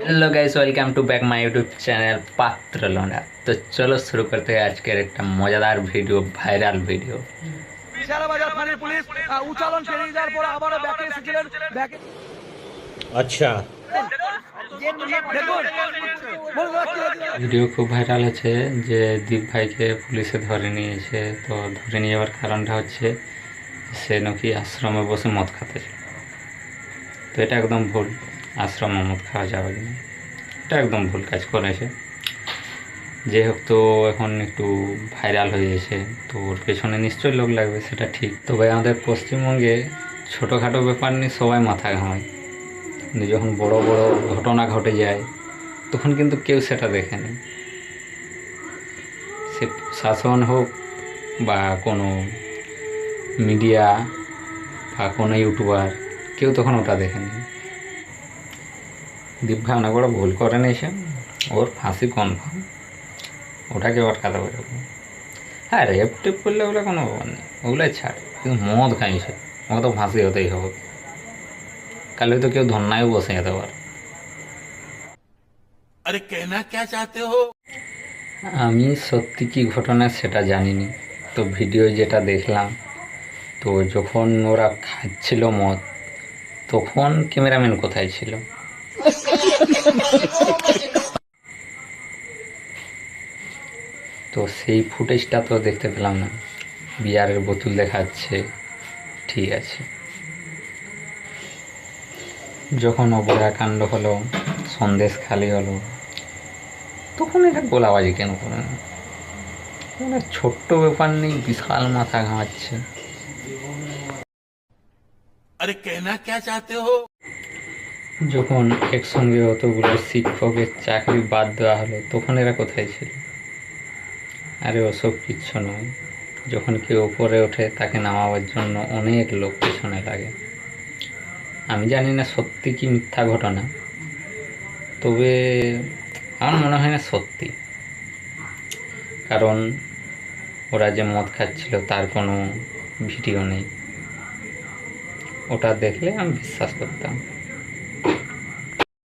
Hello guys welcome to back my YouTube channel পাত্র লোনা তো চলো শুরু করতে হয় আজকের একটা মজাদার ভিডিও ভাইরাল ভিডিও আচ্ছা। ভিডিও খুব ভাইরাল হচ্ছে যে দীপ ভাইকে পুলিশে ধরে নিয়েছে তো ধরে নিয়ে যাওয়ার কারণটা হচ্ছে সে নাকি আশ্রমে বসে মদ খাতেছিল তো এটা একদম ভুল। আশ্রমে মদ খাওয়া যাবে না এটা একদম ভুল কাজ করেছে। যে হোক, তো এখন একটু ভাইরাল হয়ে গেছে। তো ওর পেছনে নিশ্চয়ই লোক লাগবে, সেটা ঠিক। তবে আমাদের পশ্চিমবঙ্গে ছোটোখাটো ব্যাপার নিয়ে সবাই মাথা ঘামায়। কিন্তু যখন বড় বড় ঘটনা ঘটে যায়, তখন কিন্তু কেউ সেটা দেখে দেখেনি সে শাসন হোক বা কোনো মিডিয়া বা কোনো ইউটিউবার কেউ তখন ওটা দেখেনি। দীপ ভাই অনেক বড় ভুল করেন এসে ওর ফাঁসি কনফার্ম ওটাকে আটকাতে পারব হ্যাঁ রেপ টেপ করলে ওগুলো কোনো ব্যাপার নেই ওগুলাই ছাড়। কিন্তু মদ খাইছে ওকে তো ফাঁসি হতেই হবে। কাল তো কেউ ধন্যায় বসে যেতে পারে। আরে আমি সত্যি কি ঘটনা সেটা জানিনি। তো ভিডিও যেটা দেখলাম তো যখন ওরা খাচ্ছিল মদ, তখন ক্যামেরাম্যান কোথায় ছিল? তো সেই ফুটেজটা তো দেখতে পেলাম না। বিয়ারের বোতল দেখাচ্ছে, ঠিক আছে। যখন অবয়াকাণ্ড হলো, সন্দেশ খালি হলো, তখন এটা গোলাবাজি কেন করে না মানে ছোট্ট ব্যাপার নেই, বিশাল মাথা ঘামাচ্ছে। আরে কেনা কে চাতে হো? যখন একসঙ্গে অতগুলো শিক্ষকের চাকরি বাদ দেওয়া হলো, তখন এরা কোথায় ছিল? আরে ওসব কিচ্ছু নয়। যখন কেউ উপরে ওঠে, তাকে নামাবার জন্য অনেক লোক পেছনে লাগে। আমি জানি না সত্যি কি মিথ্যা ঘটনা, তবে আমার মনে হয় না সত্যি। কারণ ওরা যে মদ খাচ্ছিল, তার কোনো ভিডিও নেই। ওটা দেখলে আমি বিশ্বাস করতাম।